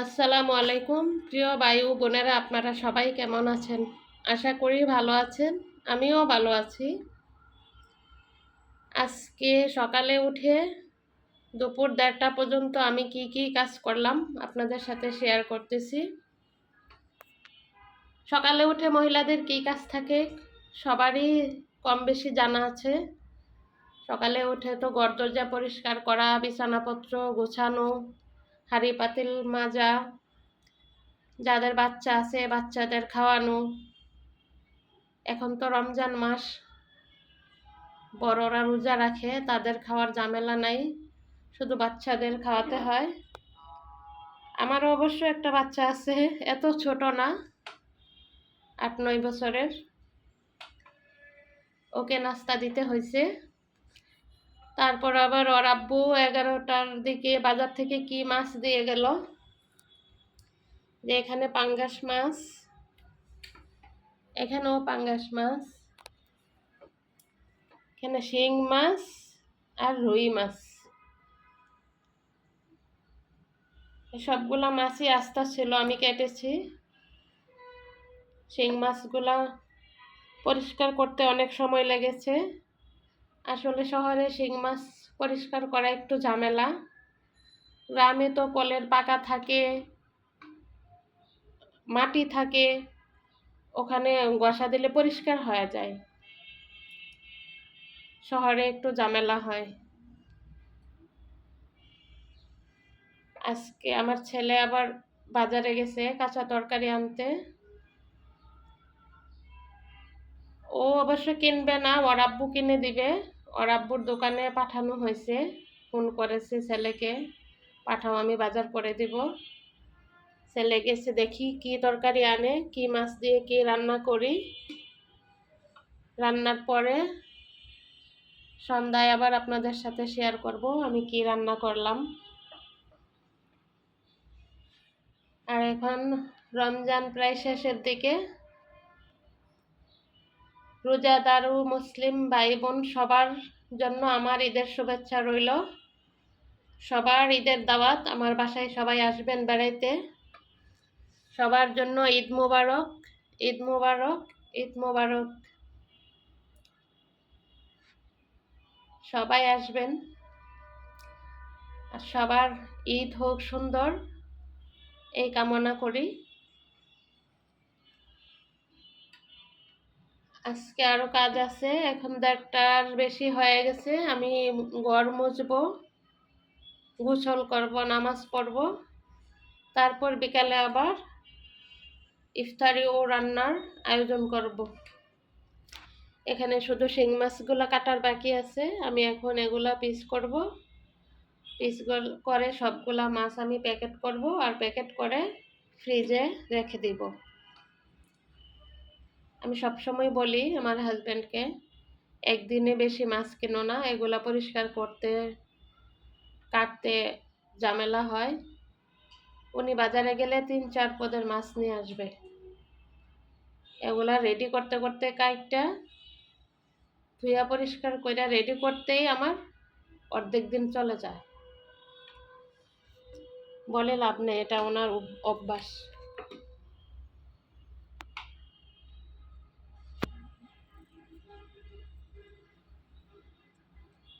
আসসালামু আলাইকুম। প্রিয় বায়ু বোনেরা, আপনারা সবাই কেমন আছেন? আশা করি ভালো আছেন। আমিও ভালো আছি। আজকে সকালে উঠে দুপুর দেড়টা পর্যন্ত আমি কি কি কাজ করলাম আপনাদের সাথে শেয়ার করতেছি। সকালে উঠে মহিলাদের কি কাজ থাকে সবারই কম বেশি জানা আছে। সকালে উঠে তো ঘর দরজা পরিষ্কার করা, বিছানাপত্র গোছানো হাঁড়ি পাতিল মাজা, যাদের বাচ্চা আছে বাচ্চাদের খাওয়ানো। এখন তো রমজান মাস, বড়রা রোজা রাখে, তাদের খাওয়ার ঝামেলা নাই, শুধু বাচ্চাদের খাওয়াতে হয়। আমারও অবশ্য একটা বাচ্চা আছে, এত ছোট না, আট নয় বছরের। ওকে নাস্তা দিতে হয়েছে তারপর আবার ওর আব্বু এগারোটার দিকে বাজার থেকে কি মাছ দিয়ে গেল? যে এখানে পাঙ্গাস মাছ, এখানেও পাঙ্গাস মাছ, এখানে শিং মাছ আর রুই মাছ। সবগুলা মাছই আস্তা ছিল, আমি কেটেছি। শিং মাছগুলা পরিষ্কার করতে অনেক সময় লেগেছে। আসলে শহরে শিং মাছ পরিষ্কার করা একটু ঝামেলা। গ্রামে তো কলের পাকা থাকে, মাটি থাকে, ওখানে গসা দিলে পরিষ্কার হয়ে যায়। শহরে একটু ঝামেলা হয়। আজকে আমার ছেলে আবার বাজারে গেছে কাঁচা তরকারি আনতে। ও অবশ্য কিনবে না, ওর আব্বু কিনে দিবে। ওর আব্বুর দোকানে পাঠানো হয়েছে, ফোন করেছে ছেলেকে, পাঠাও, আমি বাজার করে দিব। ছেলে গেছে দেখি কি তরকারি আনে, কি মাছ দিয়ে কি রান্না করি। রান্নার পরে সন্ধ্যায় আবার আপনাদের সাথে শেয়ার করব, আমি কি রান্না করলাম। আর এখন রমজান প্রায় শেষের দিকে। রোজাদারু মুসলিম ভাই বোন সবার জন্য আমার ঈদের শুভেচ্ছা রইল। সবার ঈদের দাওয়াত, আমার বাসায় সবাই আসবেন বেড়াইতে। সবার জন্য ঈদ মুবারক ঈদ মুবারক ঈদ মুবারক। সবাই আসবেন। আর সবার ঈদ হোক সুন্দর, এই কামনা করি। আজকে আরও কাজ আছে, এখন দেড়টার বেশি হয়ে গেছে, আমি ঘর মুছবো, গোসল করব, নামাজ পড়ব, তারপর বিকালে আবার ইফতারি ও রান্নার আয়োজন করব। এখানে শুধু শিং মাছগুলো কাটার বাকি আছে, আমি এখন এগুলা পিস করব পিস করে সবগুলা মাছ আমি প্যাকেট করব, আর প্যাকেট করে ফ্রিজে রেখে দিব। আমি সবসময় বলি আমার হাজব্যান্ডকে একদিনে বেশি মাছ কেনো না, এগুলা পরিষ্কার করতে, কাটতে ঝামেলা হয়। উনি বাজারে গেলে তিন চার পদের মাছ নিয়ে আসবে। এগুলা রেডি করতে করতে কাইটটা ধুয়া পরিষ্কার করে রেডি করতেই আমার অর্ধেক দিন চলে যায়। বলে লাভ নেই, এটা ওনার অভ্যাস।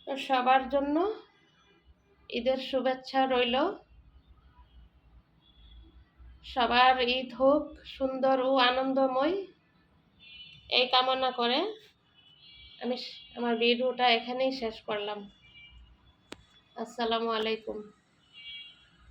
সবার জন্য ঈদের শুভেচ্ছা রইল। সবার ঈদ হোক, সুন্দর ও আনন্দময়। এই কামনা করে আমি আমার ভিডিওটা এখানেই শেষ করলাম। আসসালামু আলাইকুম।